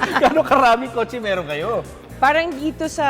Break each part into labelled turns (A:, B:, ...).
A: Gano'ng karaming kotse meron kayo?
B: Parang dito sa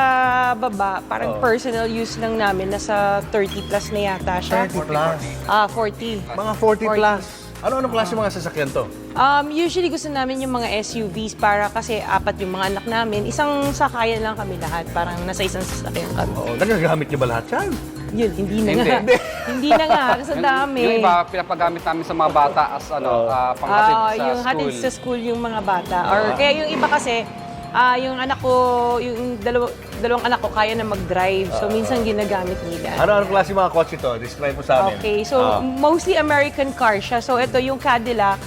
B: baba, parang
A: Oo.
B: personal use lang namin, nasa 30 plus na yata siya.
A: 30 plus.
B: Ah, 40.
A: Mga 40 plus. Ano-anong klase mga sasakyan to?
B: Um, usually gusto namin yung mga SUVs para kasi apat yung mga anak namin. Isang sakayan lang kami lahat. Parang nasa isang sasakyan kami.
A: Oo, nagagamit niyo ba lahat yan?
B: Yun, hindi na
C: Hindi.
B: nga.
A: Hindi.
B: hindi na nga, kasi
C: Yung-
B: dami.
C: Yung iba, pinapagamit namin sa mga bata as ano, ah, panghatid
B: Ah,
C: sa
B: yung
C: school.
B: hatid sa school yung mga bata. Or kaya yung iba kasi, ah, yung anak ko, yung dalaw- dalawang anak ko kaya na mag-drive. So minsan ginagamit nila.
A: Ano-anong klase mga kotse to? Describe mo sa amin.
B: Okay, so
A: Ah.
B: mostly American car siya. So ito yung Cadillac,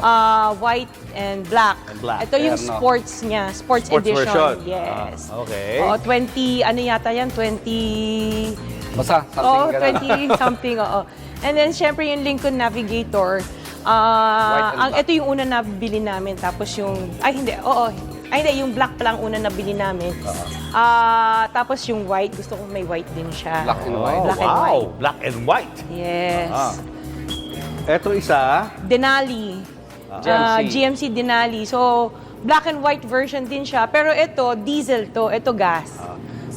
B: ah, white and black.
A: And black.
B: Ito yung
C: Terno.
B: sports niya, sports,
A: Sports
B: edition.
A: version.
B: Yes.
A: Ah, okay.
B: Oo, 20, ano yata yan? 20...
C: Basta, something
B: Oo,
C: ganun.
B: 20 something, oo. And then, syempre, yung Lincoln Navigator. ah,
C: White and
B: ang,
C: black.
B: ito yung una na bili namin. Tapos yung, ay hindi, oo. Ay hindi, yung black pa lang una na bili namin. Ah, tapos yung white, gusto ko may white din siya.
C: Black and
A: Oh,
C: white.
B: Black and
A: wow.
B: white.
A: Black and white.
B: Yes.
A: Ah. Eto isa.
B: Denali.
C: GMC.
B: Ah, GMC Denali. So, black and white version din siya. Pero ito, diesel to. Ito gas.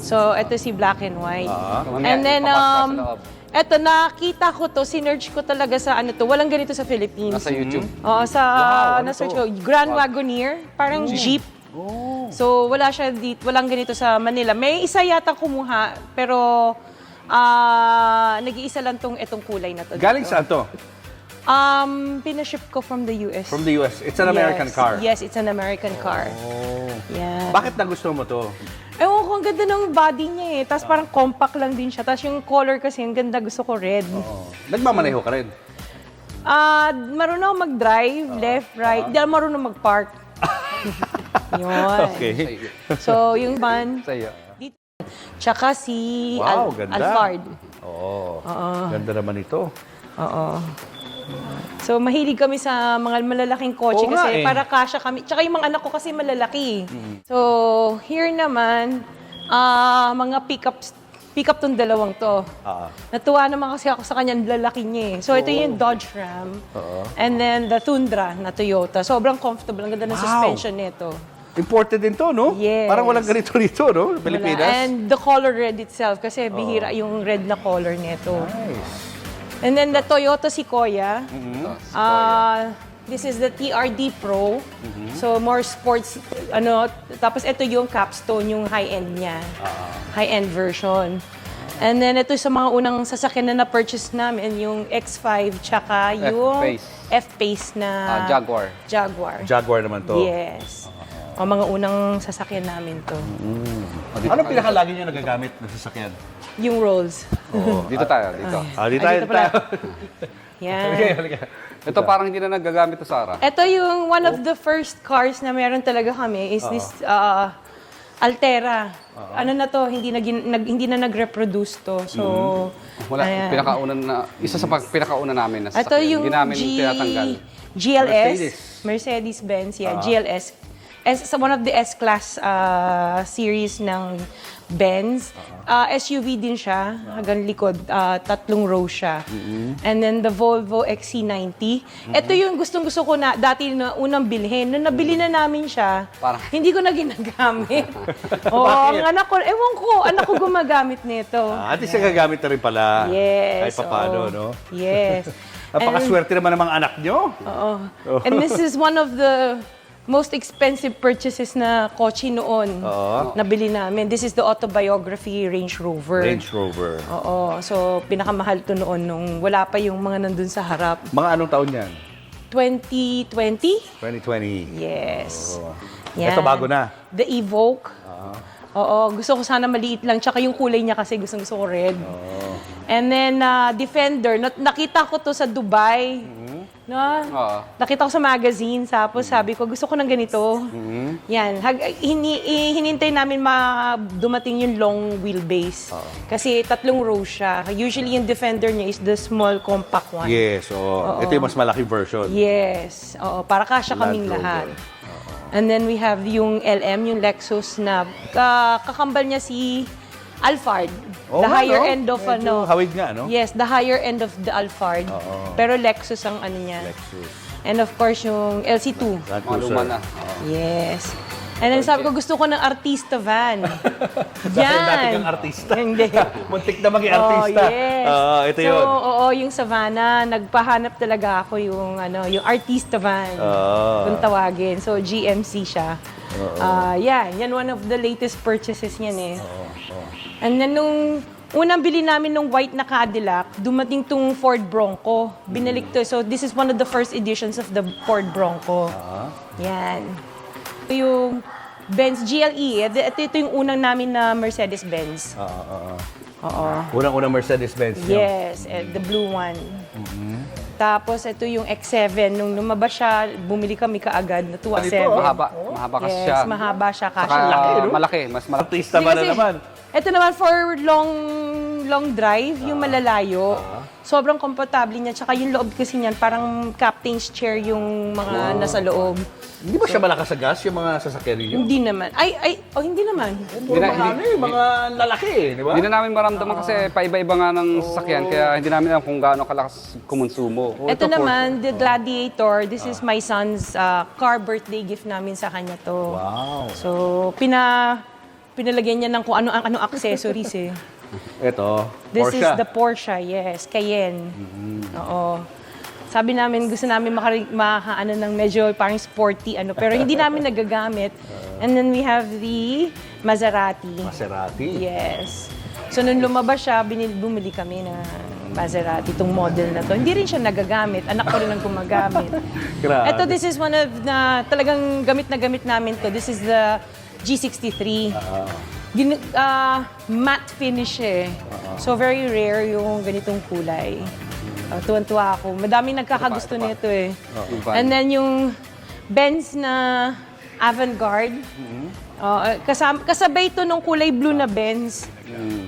B: So, ito si black and white.
A: Ah.
B: And then, um, eto, nakita ko to, sinerge ko talaga sa ano to. Walang ganito sa Philippines.
C: Nasa YouTube.
B: Oo, sa,
A: Wow, ano
B: na-search
A: to?
B: ko, Grand Wagoneer, parang Jeep.
A: Oh.
B: So, wala siya dito, walang ganito sa Manila. May isa yata kumuha, pero ah nag-iisa lang tong itong kulay na to.
A: Galing
B: dito.
A: saan to?
B: Um, pinaship ko from the US.
A: From the US. It's an American
B: Yes.
A: car.
B: Yes, it's an American car.
A: Oh.
B: Yeah.
A: Bakit nagustuhan mo to?
B: Ewan ko, ang ganda ng body niya eh. Tapos parang compact lang din siya. Tapos yung color kasi, ang ganda. Gusto ko red.
A: Oh. Nagmamaneho ka rin.
B: Ah, marunong ako mag-drive, left, right. Hindi ako marunong mag-park. Yun.
A: Okay.
B: So, yung van,
C: Sa iyo.
B: dito. Tsaka si
A: Wow,
B: Al-
A: ganda.
B: Alphard.
A: Oo. Ganda naman ito.
B: Oo. So, mahilig kami sa mga malalaking kotse
A: Oo nga
B: kasi
A: eh.
B: para kasya kami. Tsaka yung mga anak ko kasi malalaki. So, here naman, ah mga pick-ups, pick-up tong dalawang to.
A: Ah.
B: Natuwa naman kasi ako sa kanya, ang lalaki niya eh. So, ito yung Dodge Ram. And then, the Tundra na Toyota. Sobrang comfortable. Ang ganda ng
A: Wow.
B: suspension nito.
A: Imported din to, no?
B: Yes.
A: Parang walang ganito rito, no? Pilipinas.
B: Wala. And the color red itself, kasi bihira yung red na color nito.
A: Nice.
B: And then the Toyota Sequoia.
A: Mm-hmm.
B: Ah, this is the TRD Pro.
A: Mm-hmm.
B: So more sports ano tapos ito yung capstone yung high-end niya.
A: Ah.
B: High-end version. And then ito sa mga unang sasakyan na na-purchase namin yung X5 tsaka yung
C: F-Pace.
B: F-Pace na
C: Ah, Jaguar.
B: Jaguar.
A: Jaguar naman to.
B: Yes. O mga unang sasakyan namin to.
C: Oh, dito
A: Anong pinakalagi nyo nagagamit na sasakyan?
B: Yung Rolls.
A: Oo.
C: Dito tayo, dito.
A: Ah, di
B: Ah,
A: tayo,
B: dito pala.
A: tayo.
B: Yan.
C: Ito parang hindi na nagagamit to Sarah.
B: Ito yung one of the first cars na meron talaga kami is this uh, Altera. Ano na to, hindi na, gin- nag, hindi na nag-reproduce to. So,
C: Wala,
B: ayan.
C: pinakauna na, isa sa pag- pinakauna namin na
B: Ito
C: sasakyan.
B: yung
C: Hindi namin
B: G-
C: tinatanggal.
B: GLS,
A: Mercedes.
B: Mercedes-Benz, yeah, GLS. S, sa one of the S-Class uh, series ng Benz. Uh, SUV din siya, hanggang likod, uh, tatlong row siya. And then the Volvo XC90. Ito yung gustong-gusto ko na dati na unang bilhin. Nung nabili na namin siya,
C: Parang-
B: hindi ko na ginagamit. Oo, ang anak ko, ewan ko, anak ko gumagamit nito.
A: Ah, at least nagagamit na rin pala.
B: Yes.
A: Kahit pa paano,
B: oo.
A: no?
B: Yes.
A: Napakaswerte naman ng mga anak nyo.
B: Oo. And this is one of the most expensive purchases na kotse noon
A: Oo.
B: nabili namin. This is the autobiography Range Rover.
A: Range Rover.
B: Oo. So, pinakamahal to noon nung wala pa yung mga nandun sa harap.
A: Mga anong taon yan?
B: 2020?
A: 2020.
B: Yes.
A: Oo.
B: Yan.
A: Ito bago na.
B: The Evoque. Oo, gusto ko sana maliit lang. Tsaka yung kulay niya kasi gusto, gusto ko red. And then, uh, Defender. Na- nakita ko to sa Dubai. No?
C: Oo.
B: Nakita ko sa magazine. Tapos sabi ko, gusto ko ng ganito. Yan. Hag, hini, hinintay namin ma dumating yung long wheelbase. Kasi tatlong row siya. Usually yung Defender niya is the small compact one.
A: Yes, oo. Ito yung mas malaking version.
B: Yes. Oo, para kasya kaming
A: Rover.
B: lahat. And then we have yung LM, yung Lexus na ka- kakambal niya si Alphard. The
A: nga,
B: higher
A: no?
B: end of
A: Medyo
B: ano.
A: hawig nga, no?
B: Yes, the higher end of the Alphard.
A: Oo.
B: Pero Lexus ang ano niya.
A: Lexus.
B: And of course yung LC2.
A: Land
C: Mga
A: Cruiser.
C: luma na. Oo.
B: Yes. And then sabi ko, gusto ko ng artista van.
A: Dahil dati kang artista.
B: Hindi.
A: Muntik na maging
B: Oh,
A: artista.
B: yes.
A: Oo, ito
B: so,
A: yun.
B: oo, yung Savannah, nagpahanap talaga ako yung, ano, yung artista van.
A: Oo.
B: Kung tawagin. So, GMC siya. Ah, yan. Yan one of the latest purchases niyan eh. And then, nung unang bili namin ng white na Cadillac, dumating tong Ford Bronco. Binalik to. So, this is one of the first editions of the Ford Bronco. Yan. Ito yung Benz GLE. Ito, ito yung unang namin na Mercedes-Benz.
A: Oo, oo, oo.
B: Oo.
A: Unang-unang Mercedes-Benz.
B: Yes, eh, the blue one. Tapos ito yung X7. Nung lumabas siya, bumili kami kaagad. Natuwa
A: Ano ito,
B: 7.
C: Mahaba. Mahaba kasi
B: Yes,
C: siya.
B: mahaba siya.
C: Saka
B: Kasha laki. no?
C: malaki. Mas malaki.
A: Artista ba na
B: Kasi,
A: naman?
B: Ito naman for long long drive, yung malalayo. Sobrang komportable niya. Tsaka yung loob kasi niyan, parang captain's chair yung mga nasa loob.
A: Hindi ba siya malakas sa gas, yung mga sasakyan ninyo?
B: Hindi naman. Ay, ay, oh, hindi naman.
A: Puro
C: na-
A: mga ano eh, mga lalaki eh, di ba?
C: Hindi na namin maramdaman kasi paiba-iba nga ng sasakyan kaya hindi namin alam kung gaano kalakas kumonsumo.
B: Ito naman, the Gladiator. This is my son's uh, car birthday gift namin sa kanya to.
A: Wow.
B: So, pina pinalagyan niya ng kung ano ano accessories eh.
A: Ito,
B: This
A: Porsche.
B: is the Porsche, yes, Cayenne. Oo. Sabi namin gusto namin maka, maka ano ng medyo parang sporty ano pero hindi namin nagagamit. And then we have the Maserati.
A: Maserati.
B: Yes. So nung lumabas siya, binili, bumili kami ng Maserati, itong model na to. Hindi rin siya nagagamit. Anak ko rin ang gumagamit.
A: Grabe.
B: Ito, this is one of na talagang gamit na gamit namin to. This is the G63. Gin, ah, matte finish eh. So very rare yung ganitong kulay. Uh, tuwan-tuwa ako. Madaming nagkakagusto nito eh.
C: Yung van.
B: And then yung Benz na avant-garde. Uh, kasam- kasabay to nung kulay blue na Benz.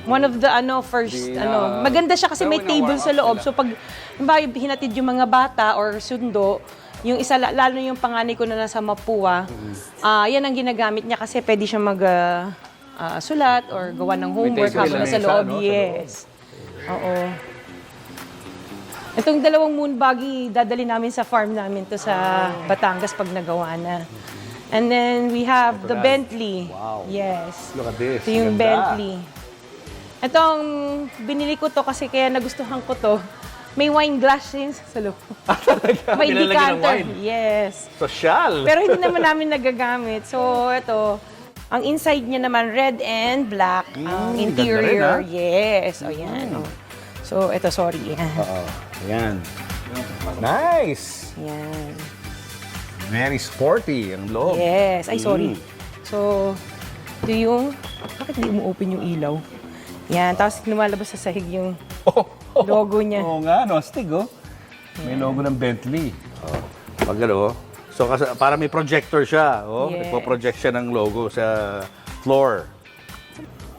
B: One of the ano first
C: Di
B: ano,
C: na-
B: maganda siya kasi may
C: Pero
B: table sa loob.
C: sila.
B: So pag halimbawa, hinatid yung mga bata or sundo, yung isa la- lalo yung panganay ko na nasa Mapua, ah yan ang ginagamit niya kasi pwede siya mag ah, ah, sulat or gawa ng homework
C: table
B: habang
A: na
B: nasa
A: mesa,
B: loob.
A: no? Sa
B: Yes. Oo. Itong dalawang moon buggy, dadali namin sa farm namin to sa Batangas pag nagawa na. And then we have the Bentley.
A: Wow.
B: Yes.
A: Look at this.
B: Ito yung
A: Ganda.
B: Bentley. Ito ang binili ko to kasi kaya nagustuhan ko to. May wine glass din sa loob. May
A: Nilalagyan ng
B: decanter.
A: wine.
B: Yes.
A: Social.
B: Pero hindi naman namin nagagamit. So, ito, ang inside niya naman red and black. ang
A: Mm,
B: interior,
A: ganda rin, ah.
B: yes. O, yan. oh. So, ito, sorry. Yan.
A: Oo. Ayan. Nice.
B: Yan.
A: Very sporty ang loob.
B: Yes. Ay, sorry.
A: Mm.
B: So, ito yung, bakit di mo open yung ilaw? Yan. Tapos, lumalabas sa sahig yung
A: Oh,
B: logo niya.
A: Oo nga, no? Astig, oh. May logo ng Bentley. Oh. Pag ano, so kasi, para may projector siya. Oh.
B: Yes.
A: Ipo-project siya ng logo sa floor.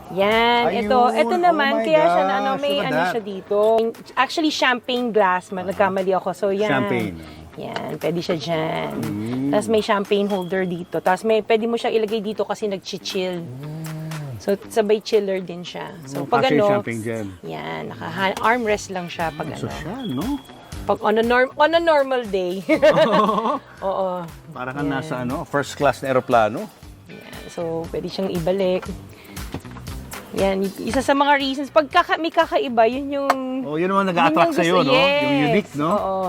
B: Yan,
A: Ayun.
B: ito. Ito
A: Oh
B: naman,
A: my
B: kaya siya na ano,
A: gosh,
B: may ano
A: that.
B: siya dito. Actually, champagne glass. Ma- Nagkamali ako. So, yan.
A: Champagne.
B: Yan, pwede siya dyan.
A: Mm.
B: Tapos may champagne holder dito. Tapos may, pwede mo siya ilagay dito kasi nag-chill. So, sabay chiller din siya. So,
A: Mm,
B: pag
A: yung
B: ano,
A: champagne dyan.
B: yan, naka armrest lang siya pag ano.
A: Social, no?
B: Pag on a, norm, on a normal day. Oo.
A: Para kang nasa ano, first class na aeroplano.
B: Yan. So, pwede siyang ibalik. Yan, isa sa mga reasons. Pag kaka, may kakaiba, yun yung...
A: Oh, yun naman
B: yun
A: nag-attract sa'yo,
B: gusto-
A: no?
B: Yes.
A: Yung unique, no?
B: Oo.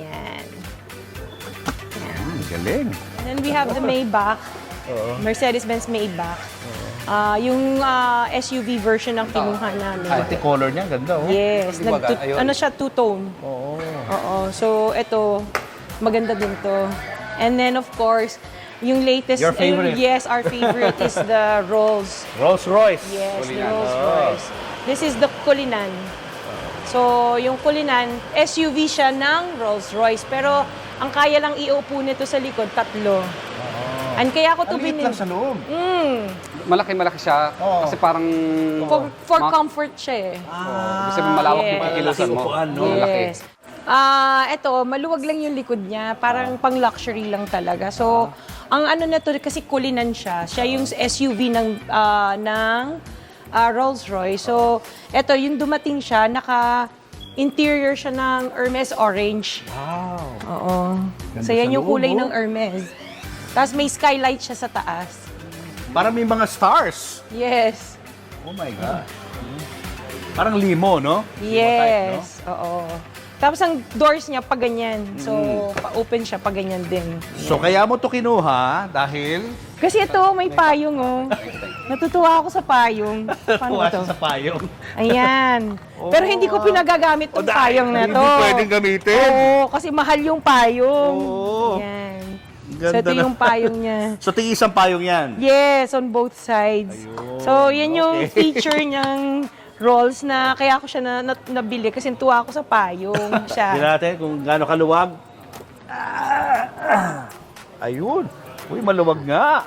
B: Yan.
A: Ah, galing.
B: And then we have the Maybach. Mercedes-Benz Maybach. Ah, yung ah, SUV version ng kinuha namin.
A: Pati color niya, ganda, oh.
B: Yes,
C: ayun.
B: ano siya, two-tone.
A: Oo.
B: Oo. So, ito, maganda din to. And then, of course, yung latest...
A: Your favorite.
B: eh, yes, our favorite is the Rolls.
A: Rolls Royce.
B: Yes, the
C: Kulinan.
B: Rolls
A: Oh.
B: Royce. This is the Kulinan. So, yung Kulinan, SUV siya ng Rolls Royce. Pero, ang kaya lang iupo nito sa likod, tatlo. And kaya ako to
A: Ang liit
B: binili.
A: lang sa loob.
B: Mm,
C: Malaki-malaki siya
A: Oo.
C: kasi parang...
B: for, for
C: Ma-
B: comfort siya eh.
C: Oh, Ibig sabihin malawak yung
B: Yes.
C: kikilusan mo.
A: Upuan, no?
C: Malaki.
B: Yes. Ah, eto, maluwag lang yung likod niya, parang pang luxury lang talaga. So, ang ano na to kasi kulinan siya. Siya yung SUV ng ah, ng ah, Rolls-Royce. So, eto yung dumating siya, naka interior siya ng Hermes orange.
A: Wow.
B: Oo.
A: Ganda
B: so, yan
A: sa
B: yung
A: loob,
B: kulay
A: oh.
B: ng Hermes. Tapos may skylight siya sa taas.
A: Parang may mga stars.
B: Yes.
A: Oh my God. Parang limo, no?
B: Yes. Oo. Tapos ang doors niya pa ganyan. So, pa-open siya pa ganyan din.
A: So kaya mo to kinuha dahil
B: Kasi ito, may payong, oh. Natutuwa ako sa payong. Paano ba
A: tuwa
B: to?
A: siya sa payong.
B: Ayan. Pero hindi ko pinagagamit
A: O,
B: tong
A: dahil
B: payong na
A: hindi
B: to.
A: pwedeng gamitin.
B: Oo, kasi mahal yung payong.
A: Oo.
B: Ayan.
A: Ganda
B: so, ito
A: na.
B: yung payong niya.
A: So tingin isang payong yan.
B: Yes, on both sides.
A: Ayun,
B: So, yan yung
A: okay.
B: feature niyang rolls na kaya ako siya na, na, nabili kasi tuwa ako sa payong siya.
A: natin kung gaano kaluwag. Ah, Ayun. Uy, maluwag nga.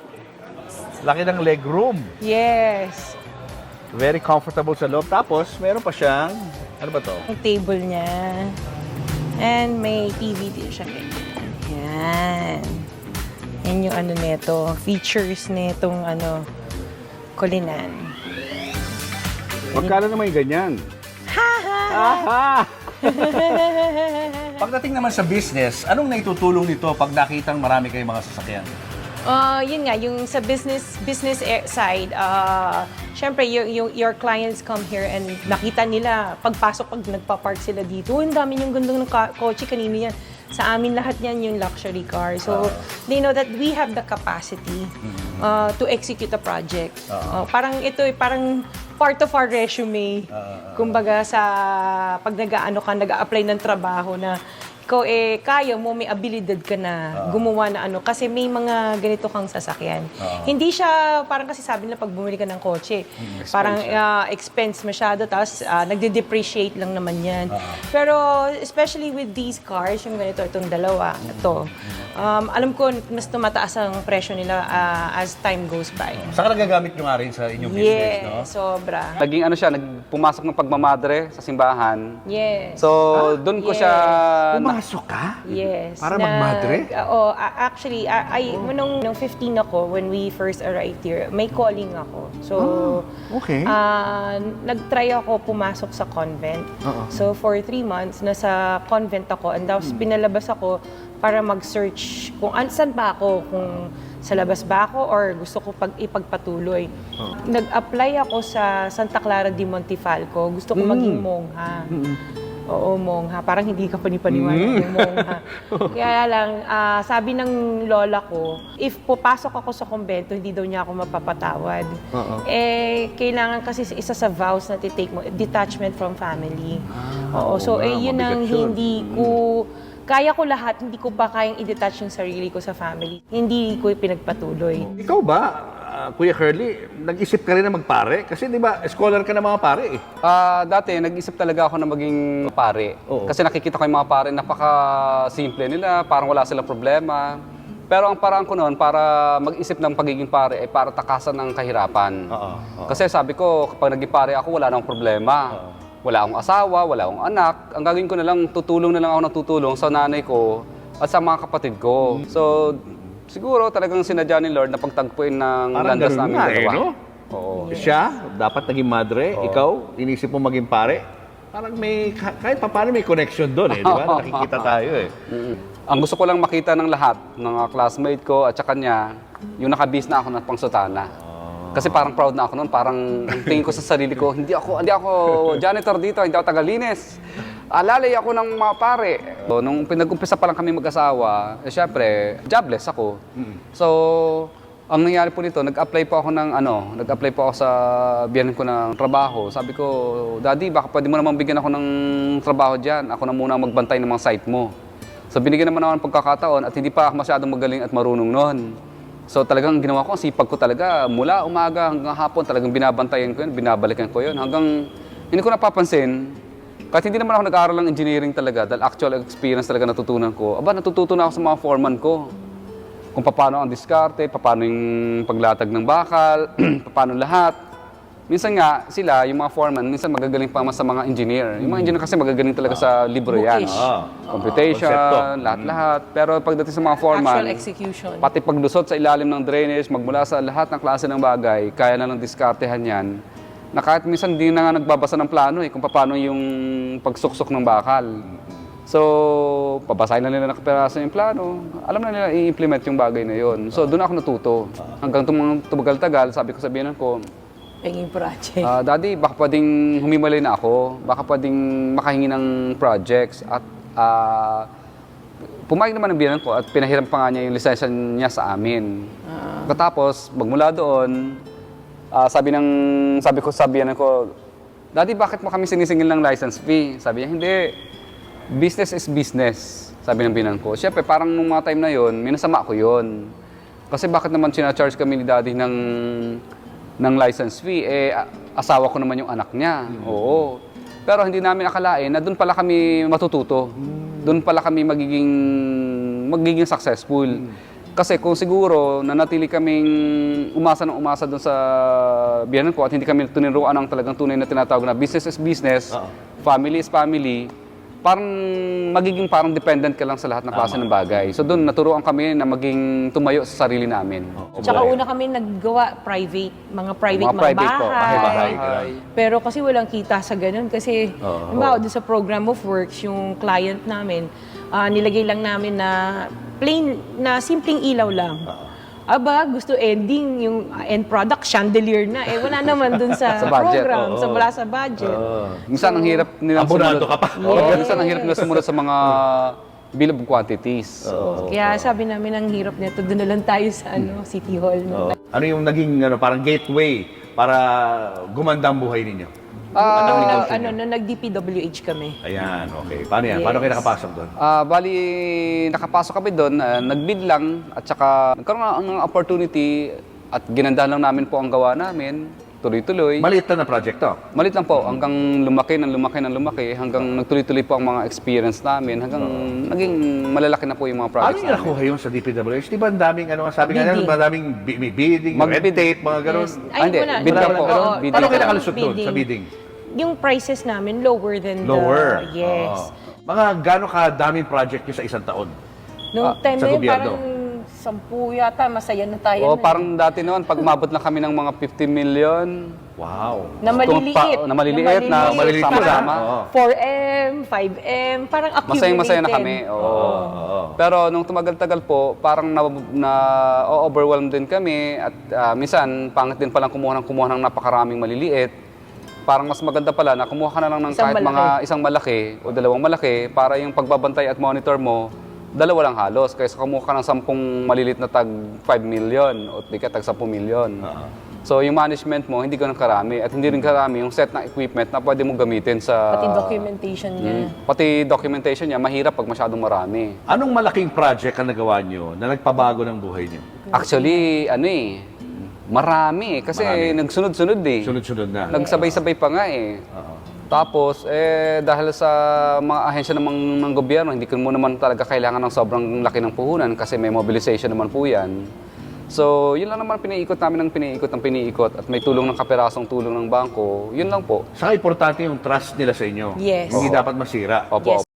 A: Laki ng leg room.
B: Yes.
A: Very comfortable sa loob. Tapos, meron pa siyang, ano ba to?
B: Yung table niya. And may TV din siya. Yan. Yan yung ano nito, features nitong ano, kulinan.
C: Magkano naman yung ganyan?
A: Aha! Pagdating naman sa business, anong naitutulong nito pag nakitang marami kayong mga sasakyan?
B: Uh, yun nga, yung sa business business e- side, uh, syempre, yung, yung, your clients come here and nakita nila, pagpasok, pag nagpa-park sila dito, "Uy, ang dami yung gandang ng ka- kotse kanina yan. Sa amin lahat yan yung luxury car. So, they know that we have the capacity uh, to execute a project. Uh, parang ito, eh, parang part of our resume. Kumbaga sa pag nag-ano ka, nag-apply ng trabaho na ikaw eh kaya mo, may abilidad ka na gumawa na ano. Kasi may mga ganito kang sasakyan. Hindi siya, parang kasi sabi nila pag bumili ka ng kotse, parang ah, expense masyado, tapos ah, nagde-depreciate lang naman yan. Pero especially with these cars, yung ganito, itong dalawa, ito, um, alam ko mas tumataas ang presyo nila ah, as time goes by.
A: Saka nagagamit nyo nga rin sa inyong business,
B: Yes,
A: no?
B: sobra.
C: Naging ano siya, nagpumasok ng pagmamadre sa simbahan.
B: Yes.
C: So, doon ko
B: Yes.
C: siya... na-
A: Pumasok ka?
B: Yes.
A: Para
B: na-
A: magmadre?
B: Oo, a- actually, I, I, nung, nung 15 ako, when we first arrived here, may calling ako. So,
A: okay.
B: ah, nag-try ako pumasok sa convent.
A: Oo.
B: So, for three months, nasa convent ako. And tapos, pinalabas ako para mag-search kung an, saan ba ako, kung sa labas ba ako or gusto ko pag ipagpatuloy. Nag-apply ako sa Santa Clara de Montifalco. Gusto ko maging mongha. Oo, mongha. Parang hindi ka panipaniwala yung mongha. Kaya lang, ah, sabi ng lola ko, if pupasok ako sa kumbento, hindi daw niya ako mapapatawad. Eh, kailangan kasi isa sa vows na titake mo, detachment from family. Oo, so
A: nga,
B: eh, yun ang hindi ko, kaya ko lahat, hindi ko pa kayang i-detach yung sarili ko sa family. Hindi ko pinagpatuloy.
A: Ikaw ba, ah, Kuya Curly, nag-isip ka rin na magpare? Kasi di ba, scholar ka ng mga pare eh.
C: Ah, dati, nag-isip talaga ako na maging pare.
A: Oo.
C: Kasi nakikita ko yung mga pare, napaka-simple nila, parang wala silang problema. Pero ang paraan ko noon para mag-isip ng pagiging pare ay para takasan ng kahirapan.
A: Oo, oo.
C: Kasi sabi ko, kapag naging pare ako, wala nang problema. Wala akong asawa, wala akong anak. Ang gagawin ko na lang, tutulong na lang ako ng tutulong sa nanay ko at sa mga kapatid ko. So, siguro talagang sinadya ni Lord na pagtagpuin ng
A: Parang
C: landas
A: ganun
C: namin
A: nga eh,
C: dalawa.
A: no?
C: Oo.
A: Siya, dapat naging madre. Ikaw, inisip mo maging pare. Parang may, ka- kahit pa paano may connection doon eh, di ba? Nakikita tayo eh.
C: Ang gusto ko lang makita ng lahat, ng mga classmate ko at saka kanya, yung nakabis na ako ng pangsutana. Kasi parang proud na ako noon, parang ang tingin ko sa sarili ko, hindi ako, hindi ako janitor dito, hindi ako tagalinis. Alalay ako ng mga pare. So, nung pinag-umpisa pa lang kami mag-asawa, eh, syempre, jobless ako. So, ang nangyari po nito, nag-apply po ako ng ano, nag-apply po ako sa biyanan ko ng trabaho. Sabi ko, Daddy, baka pwede mo naman bigyan ako ng trabaho diyan. Ako na muna ang magbantay ng mga site mo. So binigyan naman ako ng pagkakataon at hindi pa ako masyadong magaling at marunong noon. So talagang ginawa ko, ang sipag ko talaga. Mula umaga hanggang hapon, talagang binabantayan ko yun, binabalikan ko yun. Hanggang hindi ko napapansin, kahit hindi naman ako nag-aaral ng engineering talaga, dahil actual experience talaga natutunan ko, aba, natututo na ako sa mga foreman ko. Kung paano ang diskarte, paano yung paglatag ng bakal, paano lahat. Minsan nga, sila, yung mga foreman, minsan magagaling pa mas sa mga engineer. Yung mga engineer kasi magagaling talaga sa libro yan.
B: Bookish.
A: Ah,
C: Computation,
A: konsepto.
C: lahat-lahat. Pero pagdating sa mga foreman,
B: Actual execution.
C: pati paglusot sa ilalim ng drainage, magmula sa lahat ng klase ng bagay, kaya na lang diskartehan yan. Na kahit minsan di na nga nagbabasa ng plano eh, kung paano yung pagsuksok ng bakal. So, pabasahin na nila ng kapiraso yung plano. Alam na nila i-implement yung bagay na yon. So, doon ako natuto. Hanggang tum- tumagal-tagal, sabi ko sa biyanan ko,
B: Penging project.
C: Ah, Daddy, baka pwedeng humimalay na ako. Baka pwedeng makahingi ng projects. At ah, pumayag naman ang biyanan ko at pinahiram pa nga niya yung lisensya niya sa amin. Pagkatapos, magmula doon, ah, sabi ng sabi ko sa biyanan ko, Daddy, bakit mo kami sinisingil ng license fee? Sabi niya, hindi. Business is business, sabi ng biyanan ko. Siyempre, parang nung mga time na yon, minasama ko yon. Kasi bakit naman sinacharge kami ni Daddy ng ng license fee, eh, asawa ko naman yung anak niya. Oo. Pero hindi namin akalain na doon pala kami matututo. Doon pala kami magiging, magiging successful. Kasi kung siguro nanatili kaming umasa ng umasa doon sa biyanan ko at hindi kami tuniruan ng talagang tunay na tinatawag na business is business,
A: Oo.
C: family is family, parang magiging parang dependent ka lang sa lahat ng klase ng bagay. So doon naturuan kami na maging tumayo sa sarili namin.
B: Tsaka una kami naggawa private, mga private
C: Mga
B: mga,
C: private po,
B: bahay.
A: bahay-bahay.
B: Pero kasi walang kita sa ganun. Kasi, halimbawa, doon sa program of works, yung client namin, ah, nilagay lang namin na plain, na simpleng ilaw lang. Aba, gusto ending, yung ah, end product, chandelier na. Eh, wala naman dun sa,
C: Sa budget,
B: program,
A: oo.
B: sa wala sa budget.
A: Oo.
C: Minsan ang hirap nilang
A: Abonado
C: sumunod.
A: ka pa.
C: Oo, minsan ang hirap nila sumunod sa mga bill of quantities.
B: Kaya sabi namin, ang hirap nito, doon na lang tayo sa ano, City Hall.
A: Oo. Ano yung naging ano, parang gateway para gumanda ang buhay ninyo? Niyo?
B: ano, nung nag-DPWH kami.
A: Ayan, okay. Paano yan? Paano kayo
B: Yes.
A: nakapasok doon?
C: Ah, bali, nakapasok kami doon, ah, nag-bid lang at saka nagkaroon ng ng opportunity at ginandahan lang namin po ang gawa namin, tuloy-tuloy.
A: Maliit lang na project to.
C: Malit lang po, hanggang lumaki ng lumaki ng lumaki, hanggang nagtuloy-tuloy po ang mga experience namin, hanggang naging malalaki na po yung mga
A: Paano
C: projects
A: nyo
C: namin.
A: nakuha yun sa DPWH? Di ba ang daming, ano nga sabi nga nila,
B: Bidding.
A: madaming bi- may bidding, red
C: Mag-bid.
A: tape, mga ganun.
B: Yes.
C: Ah, hindi.
B: wala.
C: Bid
A: Wala
C: lang po.
A: ganun?
C: Oo,
A: Paano
C: bidding.
A: kayo nakalusot doon sa bidding?
B: Yung prices namin, lower than
A: Lower.
B: the... Yes.
A: Oo. Mga gano'ng kadaming project nyo sa isang taon?
B: Nung
C: Ah,
B: time
A: sa
B: na yun,
A: gobyerno.
B: parang sampu yata, masaya na tayo.
C: Oo,
B: na.
C: parang dati noon, pag mabot lang kami ng mga 50 million,
A: Wow.
B: na maliliit.
C: pa- na maliliit, na
A: maliliit
C: sama-sama.
A: sila. Oo.
B: 4M, 5M, parang accumulated.
C: masayang-masaya na kami. Oo.
A: Oo.
C: Pero nung tumagal-tagal po, parang na, na overwhelmed din kami at ah, minsan pangit din palang kumuha ng kumuha ng napakaraming maliliit. Parang mas maganda pala na kumuha ka na lang ng
B: Isang
C: kahit
B: malaki.
C: mga isang malaki o dalawang malaki para yung pagbabantay at monitor mo, dalawa lang halos. Kaysa kumuha ka ng sampung malilit na tag 5 million o di ka tag 10 million. So yung management mo, hindi ganun karami at hindi rin karami yung set ng equipment na pwede mo gamitin sa...
B: Pati documentation niya.
C: Mm. Pati documentation niya, mahirap pag masyadong marami.
A: Anong malaking project ang nagawa nyo na nagpabago ng buhay nyo?
C: Actually, ano eh, marami eh. Kasi
A: Marami.
C: nagsunod-sunod eh.
A: Sunod-sunod na.
C: Nagsabay-sabay pa nga eh.
A: Oo.
C: Tapos, eh, dahil sa mga ahensya ng, ng gobyerno, hindi ko mo naman talaga kailangan ng sobrang laki ng puhunan kasi may mobilization naman po yan. So, yun lang naman piniikot namin ng piniikot ng piniikot at may tulong ng kaperasong tulong ng bangko. Yun lang po.
A: Saka importante yung trust nila sa inyo.
B: Yes.
A: Hindi dapat masira.
C: Opo,
B: Yes.